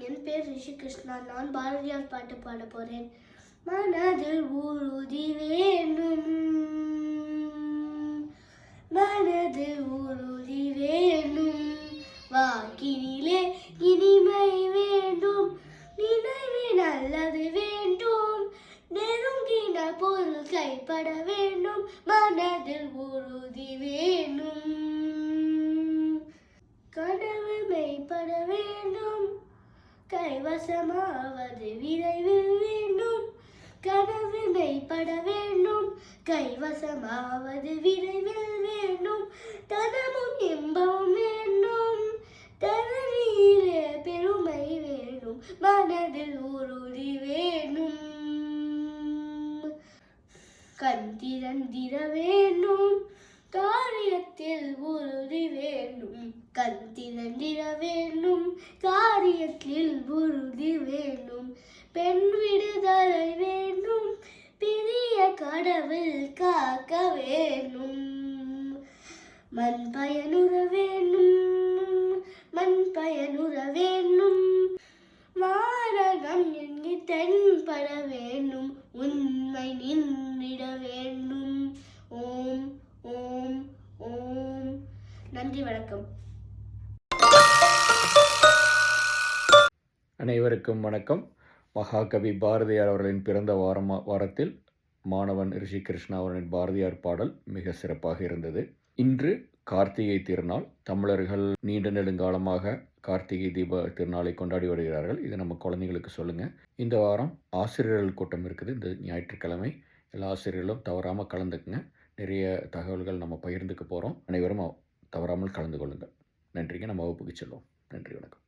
என் ரிஷி கிருஷ்ணா நான் பாரதியார் பாட்டு பாட போறேன். மனதில் உறுதி வேணும். மனதில் உறுதி வேணும். வாக்கினிலே இனிமை வேண்டும். நினைவு நல்லது வேண்டும். நெருங்கின பொருள் கைப்பட வேண்டும். மனதில் உறுதி வேணும். கனவு மெய்ப்பட வேண்டும் கைவசமாவது விரைவில் வேண்டும். கனவு மெய்ப்பட வேண்டும். கைவசமாவது விரைவில் வேண்டும். தனமும் இன்பமும் வேண்டும். தரணியிலே பெருமை வேண்டும். மனதில் உறுதி வேண்டும். கண் திறந்திட வேண்டும். காரியத்தில் உறுதி வேணும். காரியத்தில் உறுதி வேணும். பெண் விடுதலை வேண்டும் பெரிய கடவுள் காக்க வேணும். மண் பயனுற வேணும். மண் பயனுற வேணும். மாரகம் எண்ணி தென்பட வேணும். உண்மை நின்றிட வேண்டும் ஓம் ஓம் ஓம். நன்றி வணக்கம். அனைவருக்கும் வணக்கம். மகாகவி பாரதியார் அவர்களின் பிறந்த வாரமா வாரத்தில் மாணவன் ரிஷி கிருஷ்ணா அவர்களின் பாரதியார் பாடல் மிக சிறப்பாக இருந்தது. இன்று கார்த்திகை திருநாள். தமிழர்கள் நீண்ட நெடுங்காலமாக கார்த்திகை தீப திருநாளை கொண்டாடி வருகிறார்கள். இதை நம்ம குழந்தைங்களுக்கு சொல்லுங்கள் இந்த வாரம் ஆசிரியர்கள் கூட்டம் இருக்குது. இந்த ஞாயிற்றுக்கிழமை எல்லா ஆசிரியர்களும் தவறாமல் கலந்துக்குங்க. நிறைய தகவல்கள் நம்ம பகிர்ந்துக்க போகிறோம் அனைவரும் தவறாமல் கலந்து கொள்ளுங்கள். நன்றிங்க. நம்ம வகுப்புக்கு செல்வோம். நன்றி வணக்கம்.